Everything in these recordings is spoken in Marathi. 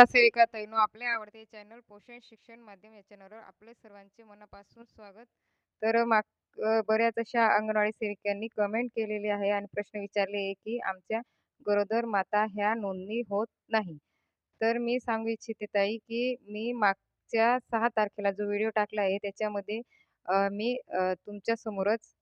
नमस्कार सेविका ताईनो आपले आवडते चॅनल पोषण शिक्षण माध्यम या चॅनलवर आपले सर्वांचे मनापासून स्वागत. तर माग बऱ्याच अशा अंगणवाडी सेविकांनी कमेंट केलेली आहे आणि प्रश्न विचारले आहे की आमच्या गरोदर माता ह्या नोंदणी होत नाही. तर मी सांगू इच्छिते ताई की मी मागच्या सहा तारखेला जो व्हिडिओ टाकला आहे त्याच्यामध्ये मी तुमच्या समोरच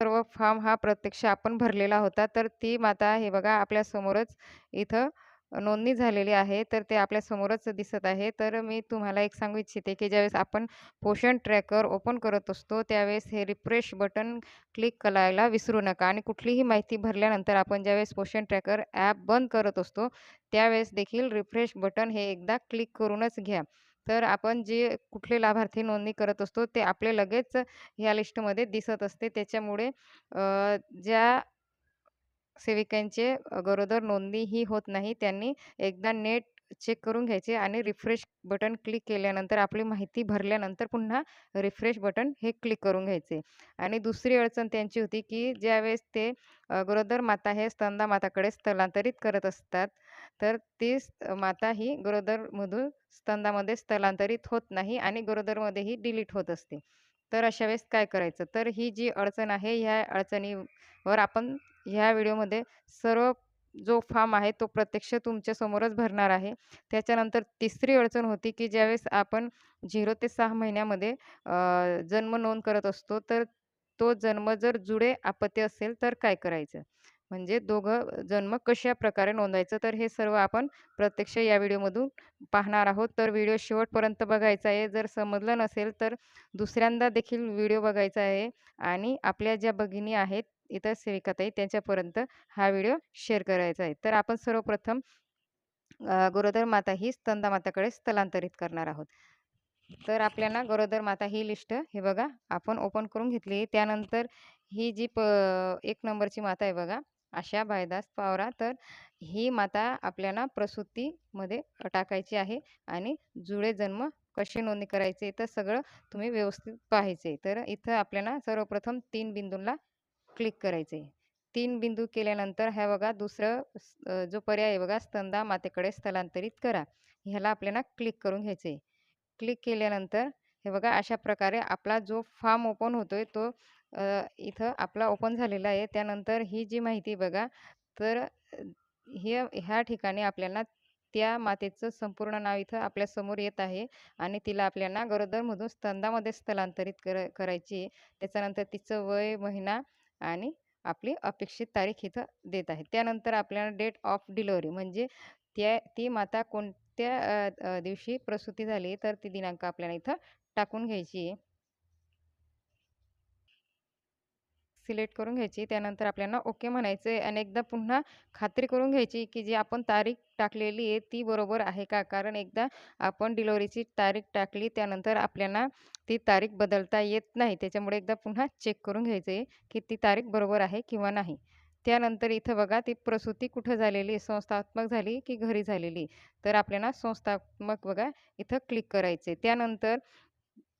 सर्व फॉर्म हा प्रत्यक्ष आपण भरलेला होता. तर ती माता हे बघा आपल्या समोरच इथं नोंदणी झालेली आहे तर ते आपल्या समोरच दिसत आहे. तर मी तुम्हाला एक सांगू इच्छिते की ज्यावेळेस आपण पोषण ट्रॅकर ओपन करत असतो त्यावेळेस हे रिफ्रेश बटन क्लिक करायला विसरू नका आणि कुठलीही माहिती भरल्यानंतर आपण ज्यावेळेस पोषण ट्रॅकर ॲप बंद करत असतो त्यावेळेस देखील रिफ्रेश बटन हे एकदा क्लिक करूनच घ्या. तर आपण जे कुठले लाभार्थी नोंदणी करत असतो ते आपले लगेच ह्या लिस्टमध्ये दिसत असते. त्याच्यामुळे ज्या सेविकांचे गरोदर नोंदणी ही होत नाही. त्यांनी एकदा नेट चेक करून घ्यायचे आणि रिफ्रेश बटन क्लिक केल्यानंतर आपली माहिती भरल्यानंतर पुन्हा रिफ्रेश बटन हे क्लिक करून घ्यायचे. आणि दुसरी अडचण त्यांची होती की ज्यावेळेस ते गरोदर माता हे स्तनदा माताकडे स्थलांतरित करत असतात तर ती माता ही गरोदरमधून स्तंदामध्ये स्थलांतरित होत नाही आणि गरोदरमध्येही डिलीट होत असते. तर अशा वेळेस काय करायचं? तर ही जी अडचण आहे ह्या अडचणीवर आपण ह्या व्हिडिओमध्ये सर्व जो फॉर्म आहे तो प्रत्यक्ष तुमच्यासमोरच भरणार आहे. त्याच्यानंतर तिसरी अडचण होती की ज्यावेळेस आपण झिरो ते सहा महिन्यामध्ये जन्म नोंद करत असतो तर तो जन्म जर जुडे आपत्ती असेल तर काय करायचं? म्हणजे दोघं जन्म कशा प्रकारे नोंदवायचं तर हे सर्व आपण प्रत्यक्ष या व्हिडिओमधून पाहणार आहोत. तर व्हिडिओ शेवटपर्यंत बघायचा आहे. जर समजलं नसेल तर दुसऱ्यांदा देखील व्हिडिओ बघायचा आहे आणि आपल्या ज्या भगिनी आहेत इतर सेविकाताई त्यांच्यापर्यंत हा व्हिडिओ शेअर करायचा आहे. तर आपण सर्वप्रथम गरोदर माता ही स्तंदा माताकडे स्थलांतरित करणार आहोत. तर आपल्याला गरोदर माता ही लिस्ट हे बघा आपण ओपन करून घेतली त्यानंतर ही जी प एक नंबरची माता आहे बघा अशा बायदास पावरा तर ही माता आपल्याला प्रसूतीमध्ये टाकायची आहे आणि जुळे जन्म कशी नोंदणी करायची तर सगळं तुम्ही व्यवस्थित पाहायचे. तर इथं आपल्याला सर्वप्रथम तीन बिंदूंना क्लिक करायचे. तीन बिंदू केल्यानंतर ह्या बघा दुसरं जो पर्याय आहे बघा स्तनदा मातेकडे स्थलांतरित करा. ह्याला आपल्याला क्लिक करून घ्यायचे. क्लिक केल्यानंतर हे बघा अशा प्रकारे आपला जो फॉर्म ओपन होतोय तो इथं आपला ओपन झालेला आहे. त्यानंतर ही जी माहिती बघा तर हे ह्या ठिकाणी आपल्याला त्या मातेचं संपूर्ण नाव इथं आपल्यासमोर येत आहे आणि तिला आपल्याला गरोदरमधून स्तंदामध्ये स्थलांतरित कर करायची आहे. त्याच्यानंतर तिचं वय, महिना आणि आपली अपेक्षित तारीख इथं देत आहे. त्यानंतर आपल्याला डेट ऑफ डिलिव्हरी म्हणजे त्या ती माता कोणत्या दिवशी प्रसूती झाली तर ती दिनांक आपल्याला इथं टाकून घ्यायची आहे. सिलेक्ट करून घ्यायची. त्यानंतर आपल्याला ओके म्हणायचं आहे आणि एकदा पुन्हा खात्री करून घ्यायची, की जी आपण तारीख टाकलेली आहे ती बरोबर आहे का? कारण एकदा आपण डिलिव्हरीची तारीख टाकली त्यानंतर आपल्याला ती तारीख बदलता येत नाही. त्याच्यामुळे एकदा पुन्हा चेक करून घ्यायचं आहे, की ती तारीख बरोबर आहे किंवा नाही. त्यानंतर इथं बघा ती प्रसूती कुठं झालेली संस्थात्मक झाली की घरी झालेली? तर आपल्याला संस्थात्मक बघा इथं क्लिक करायचे त्यानंतर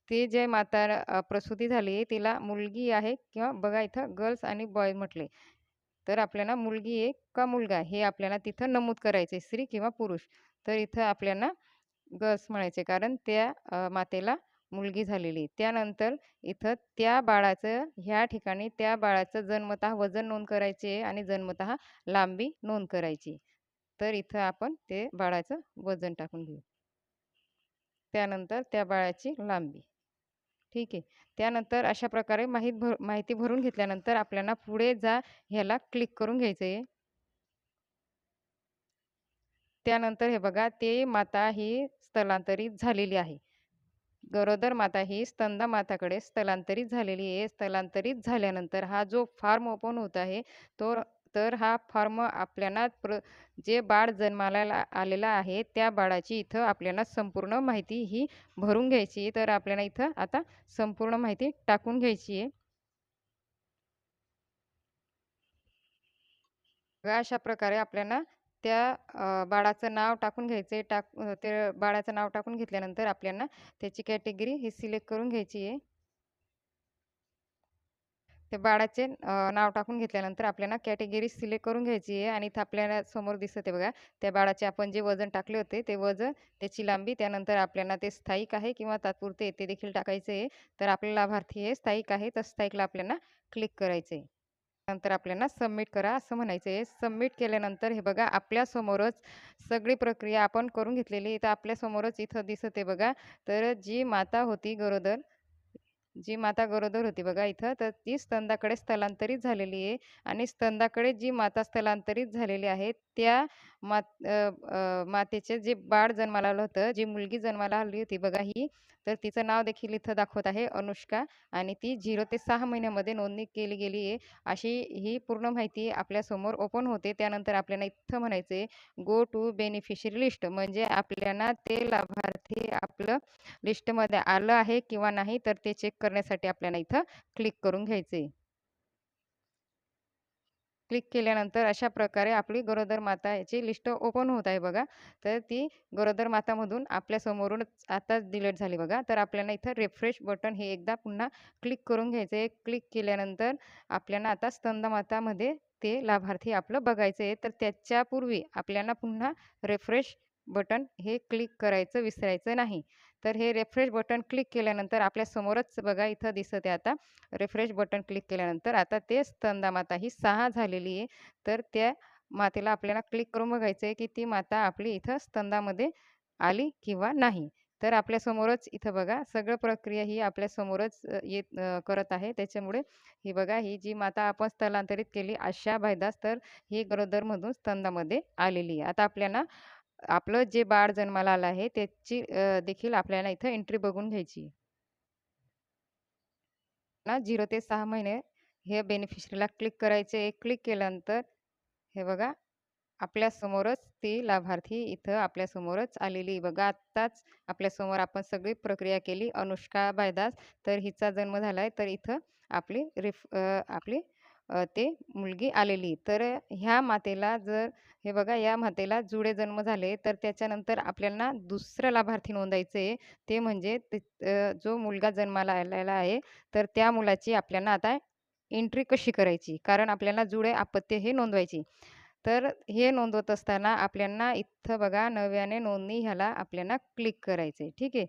ती जे माता प्रसूती झाली आहे तिला मुलगी आहे किंवा बघा इथं गर्ल्स आणि बॉय म्हटले. तर आपल्याला मुलगी आहे का मुलगा हे आपल्याला तिथं नमूद करायचे स्त्री किंवा पुरुष. तर इथं आपल्याला गर्ल्स म्हणायचे कारण त्या मातेला मुलगी झालेली आहे. त्यानंतर इथं त्या बाळाचं ह्या ठिकाणी त्या बाळाचं जन्मतः वजन नोंद करायचे आणि जन्मतः लांबी नोंद करायची. तर इथं आपण ते बाळाचं वजन टाकून घेऊ. त्यानंतर त्या बाळाची लांबी. ठीक आहे. त्यानंतर अशा प्रकारे माहीत भर माहिती भरून घेतल्यानंतर आपल्याला पुढे जा ह्याला क्लिक करून घ्यायचं आहे. त्यानंतर हे बघा ते माता ही स्थलांतरित झालेली आहे. गरोदर माता ही स्तंदा माताकडे स्थलांतरित झालेली आहे. स्थलांतरित झाल्यानंतर हा जो फार्म ओपन होत आहे, तो तर हा फॉर्म आपल्याला प्र जे बाळ जन्माला आलेला आहे, त्या बाळाची इथं आपल्याला संपूर्ण माहिती ही भरून घ्यायची आहे. तर आपल्याला इथं आता संपूर्ण माहिती टाकून घ्यायची आहे. अशा प्रकारे आपल्याला त्या बाळाचं नाव टाकून घ्यायचं आहे. टाक ते बाळाचं नाव टाकून घेतल्यानंतर आपल्याला त्याची कॅटेगरी ही सिलेक्ट करून घ्यायची आहे. ते बाळाचे नाव टाकून घेतल्यानंतर आपल्याला कॅटेगरी सिलेक्ट करून घ्यायची आहे आणि इथं आपल्याला समोर दिसत आहे बघा. त्या बाळाचे आपण जे वजन टाकले होते ते वजन त्याची लांबी त्यानंतर आपल्याला ते स्थायिक आहे किंवा तात्पुरते ते देखील टाकायचे आहे. तर आपले लाभार्थी हे स्थायिक आहे तर स्थायिकला आपल्याला क्लिक करायचे आहे. नंतर आपल्याला सबमिट करा असं म्हणायचं आहे. सबमिट केल्यानंतर हे बघा आपल्यासमोरच सगळी प्रक्रिया आपण करून घेतलेली तर आपल्यासमोरच इथं दिसत आहे बघा. तर जी माता होती गरोदर जी माता गरोदर होती बघा इथं तर ती स्तंदाकडे स्थलांतरित झालेली आहे आणि स्तंदाकडे जी माता स्थलांतरित झालेली आहे त्या मात मातेचे जे बाळ जन्माला आलं होतं जी मुलगी जन्माला आली होती बघा ही तर तिचं नाव देखील इथं दाखवत आहे अनुष्का आणि ती झिरो ते सहा महिन्यामध्ये नोंदणी केली गेली आहे. अशी ही पूर्ण माहिती आपल्यासमोर ओपन होते. त्यानंतर आपल्याला इथं म्हणायचे गो टू बेनिफिशरी लिस्ट म्हणजे आपल्याला ते लाभार्थी आपलं लिस्टमध्ये आलं आहे किंवा नाही तर ते चेक करण्यासाठी आपल्याला इथं क्लिक करून घ्यायचे क्लिक केल्यानंतर अशा प्रकारे आपली गरोदर माता याची लिस्ट ओपन होत आहे बघा. तर ती गरोदर मातामधून आपल्यासमोरूनच आता डिलीट झाली बघा. तर आपल्याला इथं रिफ्रेश बटन हे एकदा पुन्हा क्लिक करून घ्यायचं आहे क्लिक केल्यानंतर आपल्याला आता स्तंदमातामध्ये ते लाभार्थी आपलं बघायचं आहे तर त्याच्यापूर्वी आपल्याला पुन्हा रिफ्रेश बटन हे क्लिक करायचं विसरायचं नाही. तर हे रेफ्रेश बटन क्लिक केल्यानंतर आपल्यासमोरच बघा इथं दिसत आहे आता. रेफ्रेश बटन क्लिक केल्यानंतर आता ते स्तंदामाता ही सहा झालेली आहे. तर त्या मातेला आपल्याला क्लिक करून बघायचं आहे की ती माता आपली इथं स्तंदामध्ये आली किंवा नाही. तर आपल्यासमोरच इथं बघा सगळं प्रक्रिया ही आपल्यासमोरच येत करत आहे. त्याच्यामुळे ही बघा ही जी माता आपण स्थलांतरित केली आशा भाईदास तर ही गरोदरमधून स्तंदामध्ये आलेली आहे. आता आपल्याला आपलं जे बाळ जन्माला आलं आहे त्याची देखील आपल्याला इथं एंट्री बघून घ्यायची ना झिरो ते सहा महिने हे बेनिफिशरीला क्लिक करायचे क्लिक केल्यानंतर हे बघा आपल्यासमोरच ती लाभार्थी इथं आपल्यासमोरच आलेली बघा. आत्ताच आपल्यासमोर आपण सगळी प्रक्रिया केली. अनुष्का बायदास तर हिचा जन्म झाला आहे. तर इथं आपली रिफ आपली ते मुलगी आलेली. तर ह्या मातेला जर हे बघा या मातेला जुळे जन्म झाले तर त्याच्यानंतर आपल्याला दुसरं लाभार्थी नोंदायचं आहे. ते म्हणजे जो मुलगा जन्माला आलेला आहे तर त्या मुलाची आपल्याला आता एंट्री कशी करायची? कारण आपल्याला जुळे आपत्य हे नोंदवायची. तर हे नोंदवत असताना आपल्याला इथं बघा नव्याने नोंदणी ह्याला आपल्याला क्लिक करायचं आहे. ठीक आहे.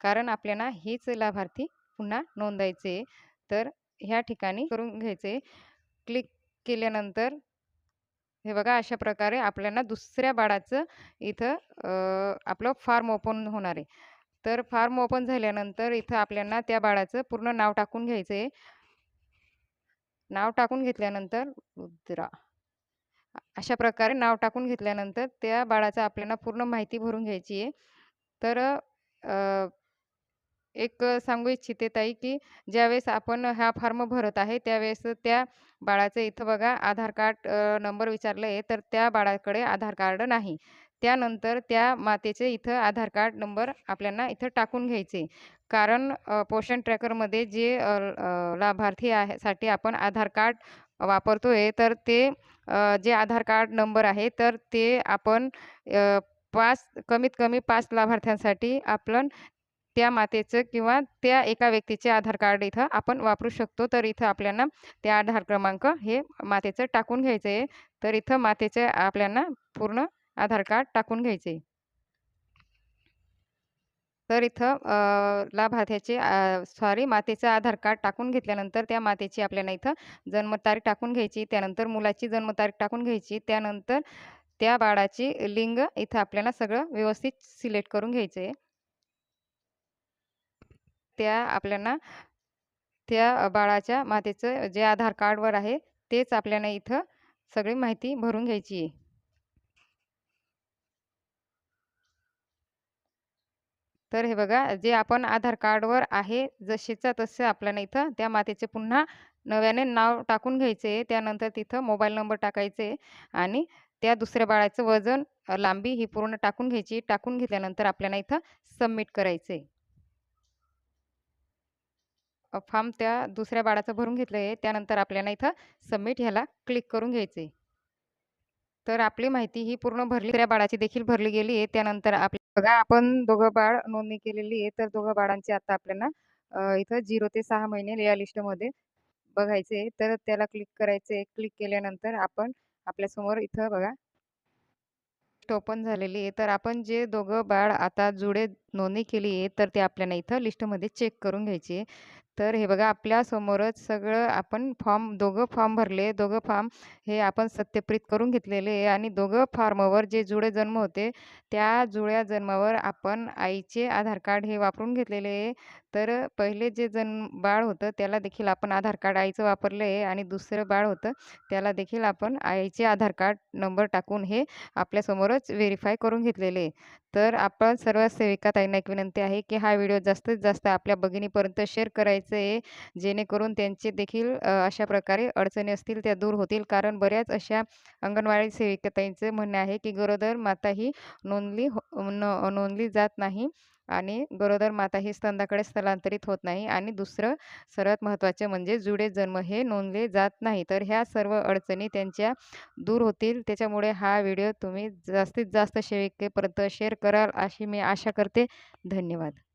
कारण आपल्याला हेच लाभार्थी पुन्हा नोंदायचे तर ह्या ठिकाणी करून घ्यायचे. क्लिक केल्यानंतर हे बघा अशा प्रकारे आपल्याला दुसऱ्या बाळाचं इथं आपलं फार्म ओपन होणार आहे. तर फार्म ओपन झाल्यानंतर इथं आपल्याला त्या बाळाचं पूर्ण नाव टाकून घ्यायचं आहे. नाव टाकून घेतल्यानंतर रुद्रा. अशा प्रकारे नाव टाकून घेतल्यानंतर त्या बाळाचं आपल्याला पूर्ण माहिती भरून घ्यायची आहे. तर एक सांगू इच्छिते ताई, की ज्यावेळेस आपण हा फॉर्म भरत आहे त्यावेळेस त्या बाळाचं इथं बघा आधार कार्ड नंबर विचारलं आहे तर त्या बाळाकडे आधार कार्ड नाही. त्यानंतर त्या मातेचे इथं आधार कार्ड नंबर आपल्याला इथं टाकून घ्यायचे. कारण पोषण ट्रॅकरमध्ये जे लाभार्थी आहे साठी आपण आधार कार्ड वापरतो आहे तर ते जे आधार कार्ड नंबर आहे तर ते आपण पाच कमीत कमी पाच लाभार्थ्यांसाठी आपण त्या मातेचं किंवा त्या एका व्यक्तीचे आधार कार्ड इथं आपण वापरू शकतो. तर इथं आपल्याला त्या आधार क्रमांक हे मातेचं टाकून घ्यायचं आहे. तर इथं मातेचे आपल्याला पूर्ण आधार कार्ड टाकून घ्यायचे आहे. तर इथं लाभार्थ्याचे सॉरी मातेचं आधार कार्ड टाकून घेतल्यानंतर त्या मातेची आपल्याला इथं जन्मतारीख टाकून घ्यायची. त्यानंतर मुलाची जन्मतारीख टाकून घ्यायची. त्यानंतर त्या बाळाची लिंग इथं आपल्याला सगळं व्यवस्थित सिलेक्ट करून घ्यायचं आहे. त्या आपल्याला त्या बाळाच्या मातेचं जे आधार कार्डवर आहे तेच आपल्याला इथं सगळी माहिती भरून घ्यायची आहे. तर हे बघा जे आपण आधार कार्डवर आहे जसेचं तसे आपल्याला इथं त्या मातेचे पुन्हा नव्याने नाव टाकून घ्यायचे आहे. त्यानंतर तिथं मोबाईल नंबर टाकायचे आणि त्या दुसऱ्या बाळाचं वजन, लांबी ही पूर्ण टाकून घ्यायची. टाकून घेतल्यानंतर आपल्याला इथं सबमिट करायचे फॉर्म त्या दुसऱ्या बाळाचं भरून घेतलं आहे. त्यानंतर आपल्याला इथं सबमिट ह्याला क्लिक करून घ्यायचं तर आपली माहिती ही पूर्ण भरली दुसऱ्या बाळाची देखील भरली गेली आहे. त्यानंतर आपल्या बघा आपण दोघं बाळ नोंदणी केलेली आहे. तर दोघं बाळांची आता आपल्याला इथं झिरो ते सहा महिने या लिस्टमध्ये बघायचे तर त्याला क्लिक करायचे. क्लिक केल्यानंतर आपण आपल्यासमोर इथं बघा ओपन झालेली आहे. तर आपण जे दोघं बाळ आता जुळे नोंदणी केली आहे, तर ते आपल्याला इथं लिस्टमध्ये चेक करून घ्यायची आहे. तर हे बघा आपल्यासमोरच सगळं आपण फॉर्म दोघं फॉर्म भरले. दोघं फॉर्म हे आपण सत्यप्रित करून घेतलेले आहे आणि दोघं फॉर्मवर जे जुळे जन्म होते, त्या जुळ्या जन्मावर आपण आईचे आधार कार्ड हे वापरून घेतलेले आहे. तर पहिले जे जन्म बाळ होतं त्याला देखील आपण आधार कार्ड आईचं वापरलं आहे आणि दुसरं बाळ होतं त्याला देखील आपण आईचे आधार कार्ड नंबर टाकून हे आपल्यासमोरच व्हेरीफाय करून घेतलेले आहे. तर आपण सर्व सेविका ताईंना एक विनंती आहे, की हा व्हिडिओ जास्तीत जास्त आपल्या भगिनीपर्यंत शेअर करायचा आहे. जेणेकरून त्यांचे देखील अशा प्रकारे अडचणी असतील त्या दूर होतील. कारण बऱ्याच अशा अंगणवाडी सेविकताईंचं म्हणणं आहे, की गरोदर माता ही नोंदली हो न नोंदली जात नाही आणि गरोदर माता ही स्तंदाकडे स्थलांतरित होत नाही आणि दुसरं सर्वात महत्त्वाचे म्हणजे जुडे जन्म हे नोंदले जात नाही. तर ह्या सर्व अडचणी त्यांच्या दूर होतील. त्याच्यामुळे हा व्हिडिओ तुम्ही जास्तीत जास्त सेविकेपर्यंत शेअर कराल अशी मी आशा करते. धन्यवाद.